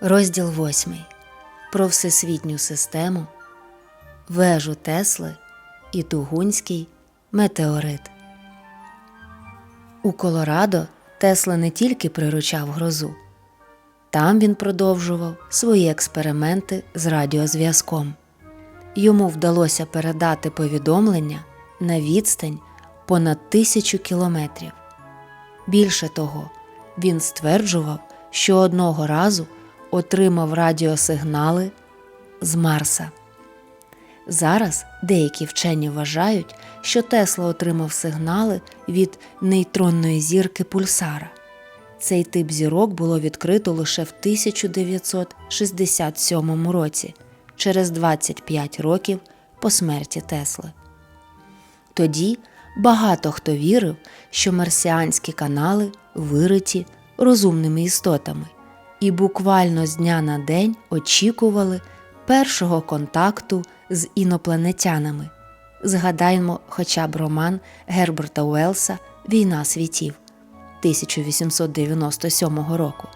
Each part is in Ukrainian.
Розділ 8. Про всесвітню систему, вежу Тесли і Тугунський метеорит. У Колорадо Тесла не тільки приручав грозу. Там він продовжував свої експерименти з радіозв'язком. Йому вдалося передати повідомлення на відстань понад тисячу кілометрів. Більше того, він стверджував, що одного разу отримав радіосигнали з Марса. Зараз деякі вчені вважають, що Тесла отримав сигнали від нейтронної зірки пульсара. Цей тип зірок було відкрито лише в 1967 році, через 25 років по смерті Тесли. Тоді багато хто вірив, що марсіанські канали вириті розумними істотами, і буквально з дня на день очікували першого контакту з інопланетянами. Згадаймо хоча б роман Герберта Уелса Війна світів 1897 року.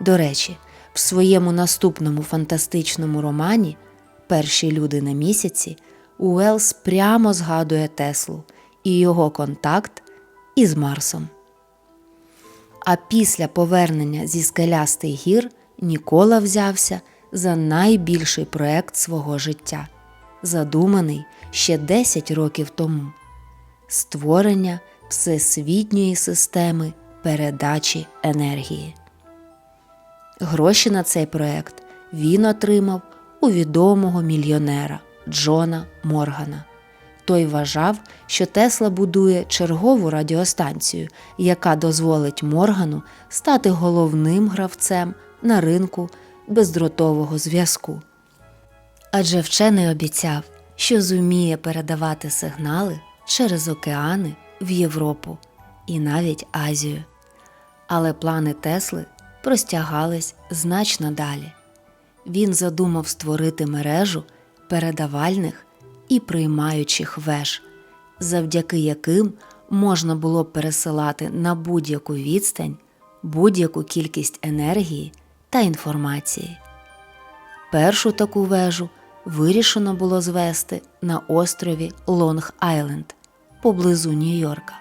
До речі, в своєму наступному фантастичному романі Перші люди на місяці Уелс прямо згадує Теслу і його контакт із Марсом. А після повернення зі скелястих гір Нікола взявся за найбільший проект свого життя, задуманий ще 10 років тому створення всесвітньої системи передачі енергії. Гроші на цей проект він отримав у відомого мільйонера Джона Моргана. Той вважав, що Тесла будує чергову радіостанцію, яка дозволить Моргану стати головним гравцем на ринку бездротового зв'язку. Адже вчений обіцяв, що зуміє передавати сигнали через океани в Європу і навіть Азію. Але плани Тесли простягались значно далі. Він задумав створити мережу передавальних і приймаючих веж, завдяки яким можна було пересилати на будь-яку відстань будь-яку кількість енергії та інформації. Першу таку вежу вирішено було звести на острові Лонг Айленд поблизу Нью-Йорка.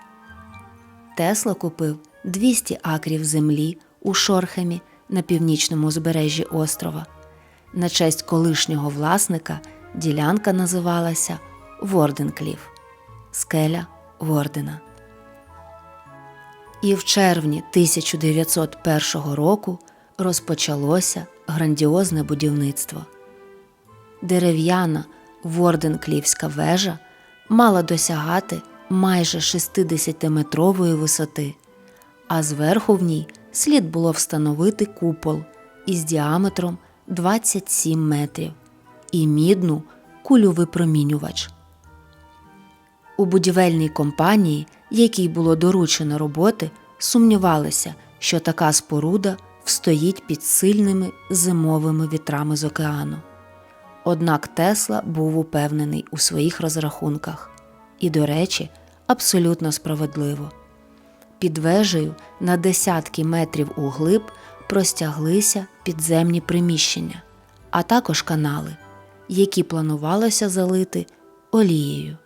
Тесла купив 200 акрів землі у Шорхемі на північному узбережжі острова. На честь колишнього власника ділянка називалася Ворденкліф скеля Вордена. І в червні 1901 року розпочалося грандіозне будівництво. Дерев'яна Ворденклівська вежа мала досягати майже 60-метрової висоти, а зверху в ній слід було встановити купол із діаметром 27 метрів і мідну кулю випромінювач. У будівельній компанії, якій було доручено роботи, сумнівалися, що така споруда встоїть під сильними зимовими вітрами з океану. Однак Тесла був упевнений у своїх розрахунках і, до речі, абсолютно справедливо. Під вежею на десятки метрів углиб простяглися підземні приміщення, а також канали, які планувалося залити олією.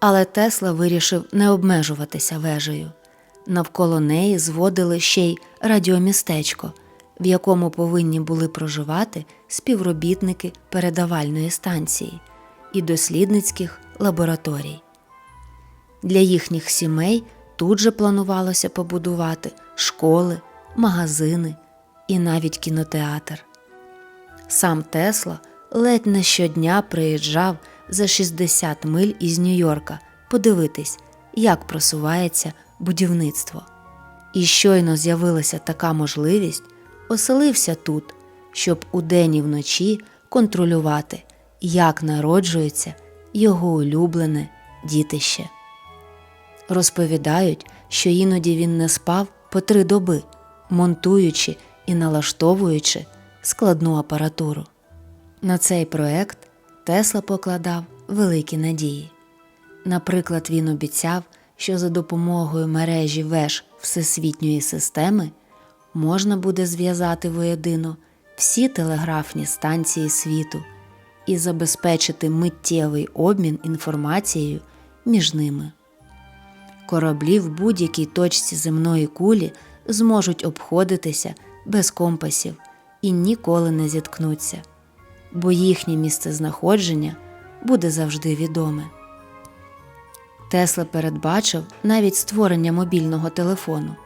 Але Тесла вирішив не обмежуватися вежею. Навколо неї зводили ще й радіомістечко, в якому повинні були проживати співробітники передавальної станції і дослідницьких лабораторій. Для їхніх сімей тут же планувалося побудувати школи, магазини і навіть кінотеатр. Сам Тесла ледь не щодня приїжджав за 60 миль із Нью-Йорка подивитись, як просувається будівництво. І щойно з'явилася така можливість, оселився тут, щоб удень і вночі контролювати, як народжується його улюблене дітище. Розповідають, що іноді він не спав по три доби, монтуючи і налаштовуючи складну апаратуру. На цей проект Тесла покладав великі надії. Наприклад, він обіцяв, що за допомогою мережі веж Всесвітньої системи можна буде зв'язати воєдино всі телеграфні станції світу і забезпечити миттєвий обмін інформацією між ними. Кораблі в будь-якій точці земної кулі зможуть обходитися без компасів і ніколи не зіткнуться, бо їхнє місцезнаходження буде завжди відоме. Тесла передбачив навіть створення мобільного телефону.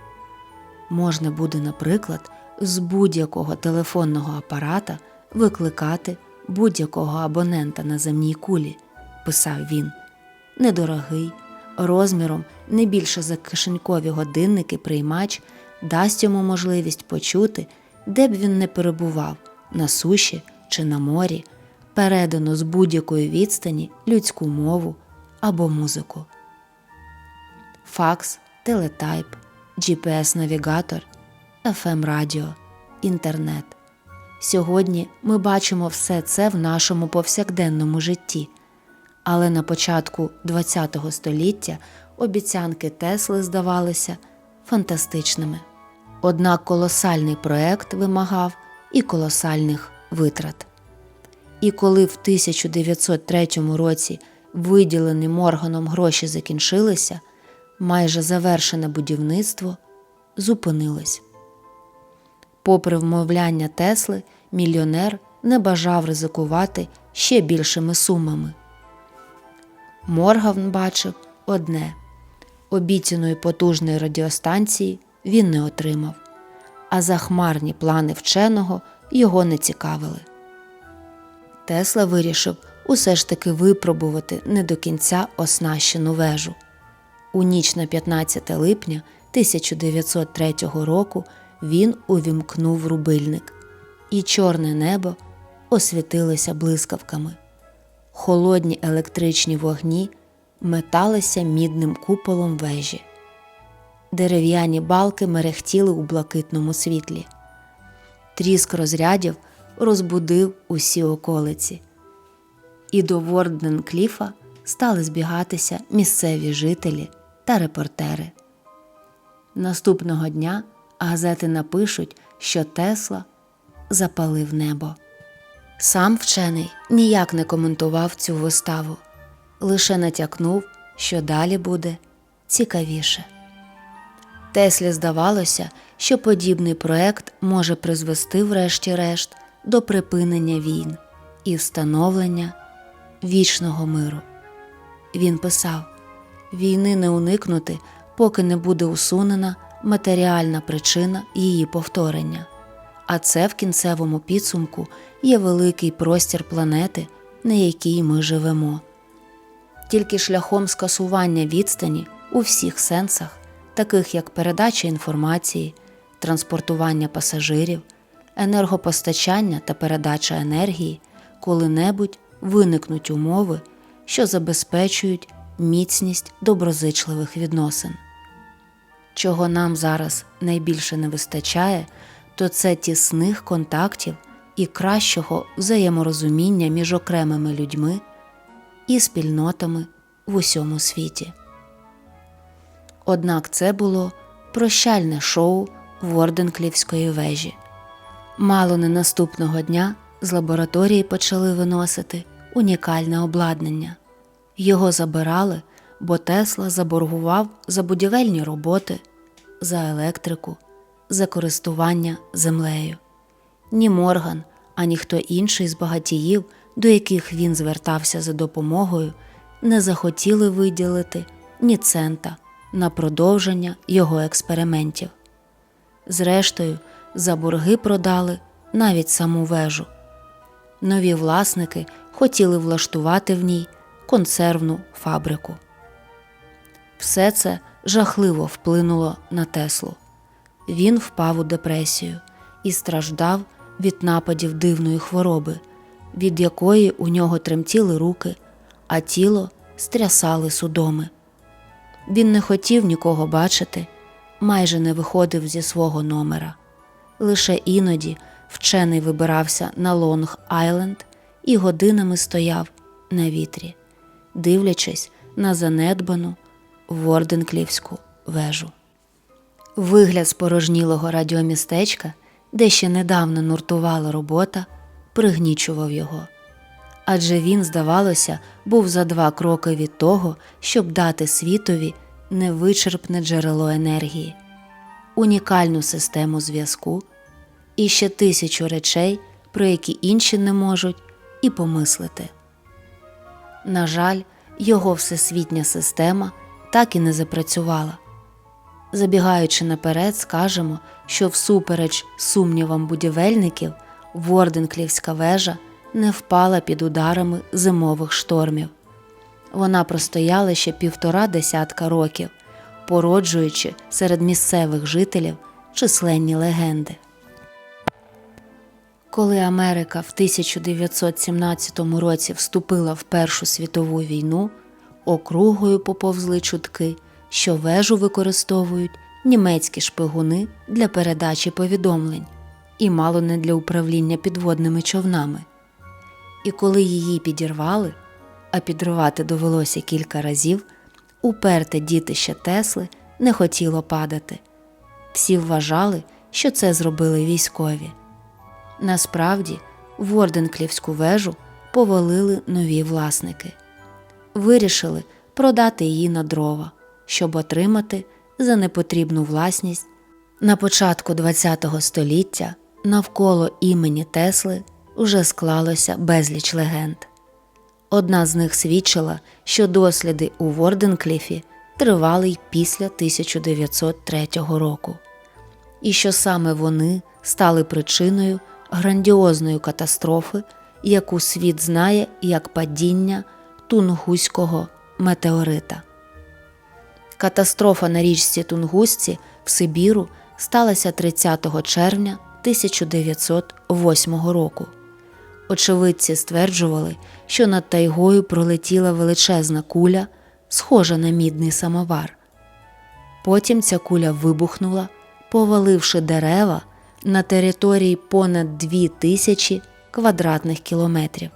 Можна буде, наприклад, з будь-якого телефонного апарата викликати будь-якого абонента на земній кулі, писав він. Недорогий, розміром не більше за кишенькові годинники приймач дасть йому можливість почути, де б він не перебував на суші чи на морі, передано з будь-якої відстані людську мову або музику. Факс, телетайп, GPS-навігатор, FM-радіо, інтернет. Сьогодні ми бачимо все це в нашому повсякденному житті, але на початку ХХ століття обіцянки Тесли здавалися фантастичними. Однак колосальний проект вимагав і колосальних витрат. І коли в 1903 році виділені Морганом гроші закінчилися, майже завершене будівництво зупинилось. Попри вмовляння Тесли, мільйонер не бажав ризикувати ще більшими сумами. Морган бачив одне обіцяної потужної радіостанції він не отримав, а захмарні плани вченого його не цікавили. Тесла вирішив усе ж таки випробувати не до кінця оснащену вежу. У ніч на 15 липня 1903 року він увімкнув рубильник, і чорне небо освітилося блискавками. Холодні електричні вогні металися мідним куполом вежі. Дерев'яні балки мерехтіли у блакитному світлі. Тріск розрядів розбудив усі околиці, і до Ворденкліфа стали збігатися місцеві жителі та репортери. Наступного дня газети напишуть, що Тесла запалив небо. Сам вчений ніяк не коментував цю виставу, лише натякнув, що далі буде цікавіше. Теслі здавалося, що подібний проект може призвести, врешті-решт, до припинення війн і встановлення вічного миру. Він писав: війни не уникнути, поки не буде усунена матеріальна причина її повторення. А це в кінцевому підсумку є великий простір планети, на якій ми живемо. Тільки шляхом скасування відстані у всіх сенсах, таких як передача інформації, транспортування пасажирів, енергопостачання та передача енергії, коли-небудь виникнуть умови, що забезпечують міцність доброзичливих відносин. Чого нам зараз найбільше не вистачає, то це тісних контактів і кращого взаєморозуміння між окремими людьми і спільнотами в усьому світі. Однак це було прощальне шоу Ворденклівської вежі. Мало не наступного дня з лабораторії почали виносити унікальне обладнання. Його забирали, бо Тесла заборгував за будівельні роботи, за електрику, за користування землею. Ні Морган, ані хто інший з багатіїв, до яких він звертався за допомогою, не захотіли виділити ні цента на продовження його експериментів. Зрештою, за борги продали навіть саму вежу. Нові власники хотіли влаштувати в ній консервну фабрику. Все це жахливо вплинуло на Теслу. Він впав у депресію і страждав від нападів дивної хвороби, від якої у нього тремтіли руки, а тіло стрясали судоми. Він не хотів нікого бачити, майже не виходив зі свого номера. Лише іноді вчений вибирався на Лонг Айленд і годинами стояв на вітрі, дивлячись на занедбану, Ворденклівську вежу. Вигляд спорожнілого радіомістечка, де ще недавно нуртувала робота, пригнічував його. Адже він, здавалося, був за два кроки від того, щоб дати світові невичерпне джерело енергії, унікальну систему зв'язку і ще тисячу речей, про які інші не можуть і помислити. На жаль, його всесвітня система так і не запрацювала. Забігаючи наперед, скажемо, що всупереч сумнівам будівельників, Ворденклівська вежа не впала під ударами зимових штормів. Вона простояла ще півтора десятка років, породжуючи серед місцевих жителів численні легенди. Коли Америка в 1917 році вступила в Першу світову війну, округою поповзли чутки, що вежу використовують німецькі шпигуни для передачі повідомлень і мало не для управління підводними човнами. І коли її підірвали, а підривати довелося кілька разів, уперте дітище Тесли не хотіло падати. Всі вважали, що це зробили військові. Насправді, Ворденклівську вежу повалили нові власники. Вирішили продати її на дрова, щоб отримати за непотрібну власність. На початку ХХ століття навколо імені Тесли вже склалося безліч легенд. Одна з них свідчила, що досліди у Ворденкліфі тривали й після 1903 року, і що саме вони стали причиною грандіозної катастрофи, яку світ знає як падіння Тунгуського метеорита. Катастрофа на річці Тунгусці в Сибіру сталася 30 червня 1908 року. Очевидці стверджували, що над тайгою пролетіла величезна куля, схожа на мідний самовар. Потім ця куля вибухнула, поваливши дерева на території понад 2 тисячі квадратних кілометрів.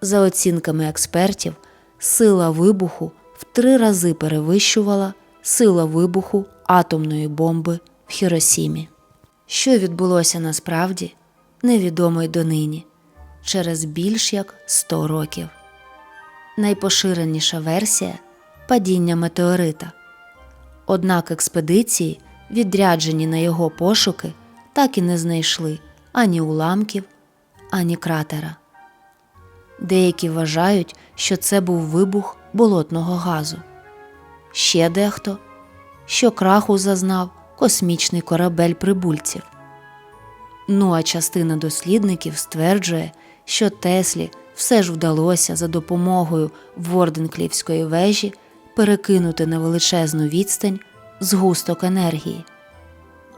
За оцінками експертів, сила вибуху в три рази перевищувала сила вибуху атомної бомби в Хіросімі. Що відбулося насправді, невідомо й донині через більш як 100 років. Найпоширеніша версія падіння метеорита. Однак експедиції, відряджені на його пошуки, так і не знайшли ані уламків, ані кратера. Деякі вважають, що це був вибух болотного газу. Ще дехто, що краху зазнав космічний корабель прибульців. Ну а частина дослідників стверджує, що Теслі все ж вдалося за допомогою Ворденклівської вежі перекинути на величезну відстань згусток енергії.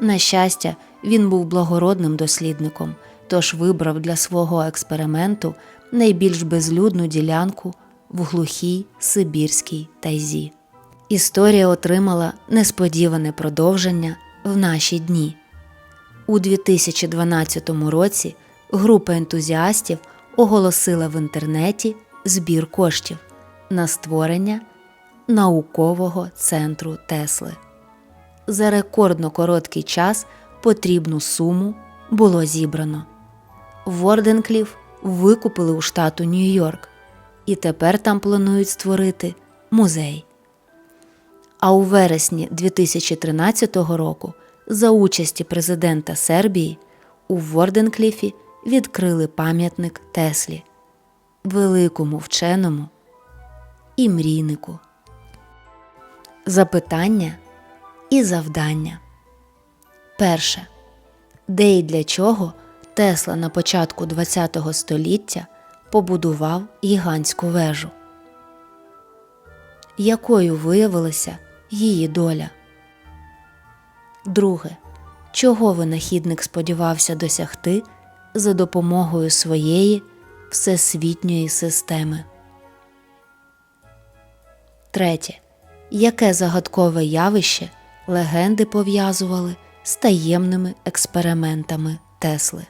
На щастя, він був благородним дослідником, тож вибрав для свого експерименту найбільш безлюдну ділянку в глухій Сибірській тайзі. Історія отримала несподіване продовження в наші дні. У 2012 році група ентузіастів оголосила в інтернеті збір коштів на створення наукового центру Тесли. За рекордно короткий час потрібну суму було зібрано. Ворденкліф викупили у штату Нью-Йорк, і тепер там планують створити музей. А у вересні 2013 року за участі президента Сербії у Ворденкліфі відкрили пам'ятник Теслі, великому вченому і мрійнику. Запитання і завдання. Перше. Де і для чого Тесла на початку ХХ століття побудував гігантську вежу? Якою виявилася її доля? Друге. Чого винахідник сподівався досягти за допомогою своєї всесвітньої системи? Третє. Яке загадкове явище легенди пов'язували з таємними експериментами Тесли?